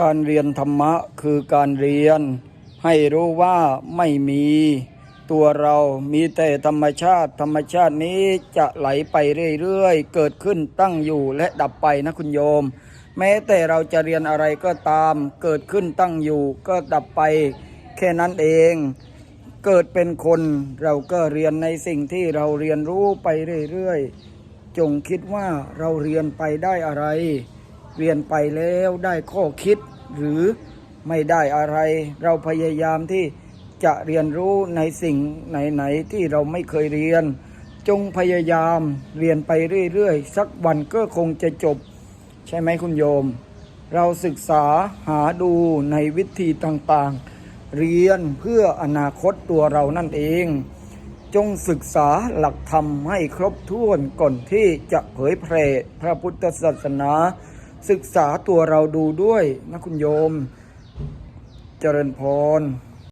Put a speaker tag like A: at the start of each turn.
A: การเรียนธรรมะคือการเรียน ให้รู้ว่าไม่มี ตัวเรามีแต่ธรรมชาติ ธรรมชาตินี้จะไหลไปเรื่อยๆ เกิดขึ้นตั้งอยู่และดับไปนะคุณโยม แม้แต่เราจะเรียนอะไรก็ตาม เกิดขึ้นตั้งอยู่ ก็ดับไป แค่นั้นเอง เกิดเป็นคนเราก็เรียนในสิ่งที่เราเรียนรู้ไปเรื่อยๆ จงคิดว่าเราเรียนไปได้อะไร เรียนไปแล้วได้ข้อคิด หรือไม่ได้อะไร เราพยายามที่จะเรียนรู้ในสิ่งไหนๆที่เราไม่เคยเรียน จงพยายามเรียนไปเรื่อยๆ สักวันก็คงจะจบ ใช่ไหมคุณโยม เราศึกษาหาดูในวิธีต่างๆ เรียนเพื่ออนาคตตัวเรานั่นเอง จงศึกษาหลักธรรมให้ครบถ้วนก่อนที่จะเผยแผ่พระพุทธศาสนา ศึกษาตัวเราดูด้วยนะคุณโยม เจริญพร